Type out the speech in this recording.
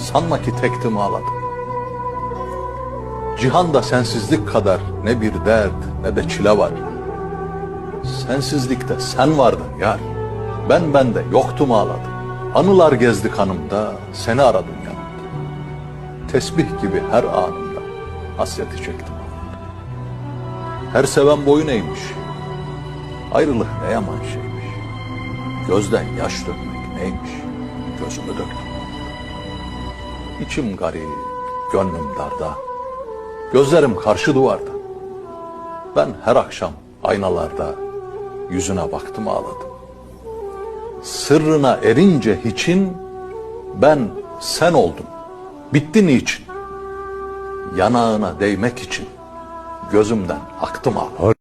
Sanma ki tektim ağladım. Cihanda sensizlik kadar ne bir dert ne de çile var. Sensizlikte sen vardın yar. Ben bende yoktum ağladım. Anılar gezdi kanımda, seni aradım yanımda. Tesbih gibi her anımda hasreti çektim. Her seven boyun eğmiş. Ayrılık ne yaman şeymiş. Gözden yaş dökmek neymiş. Gözümü döktüm. İçim garip, gönlüm darda. Gözlerim karşı duvarda. Ben her akşam aynalarda yüzüne baktım ağladım. Sırrına erince hiçin ben sen oldum. Bitti niçin? Yanağına değmek için gözümden aktım ağladım.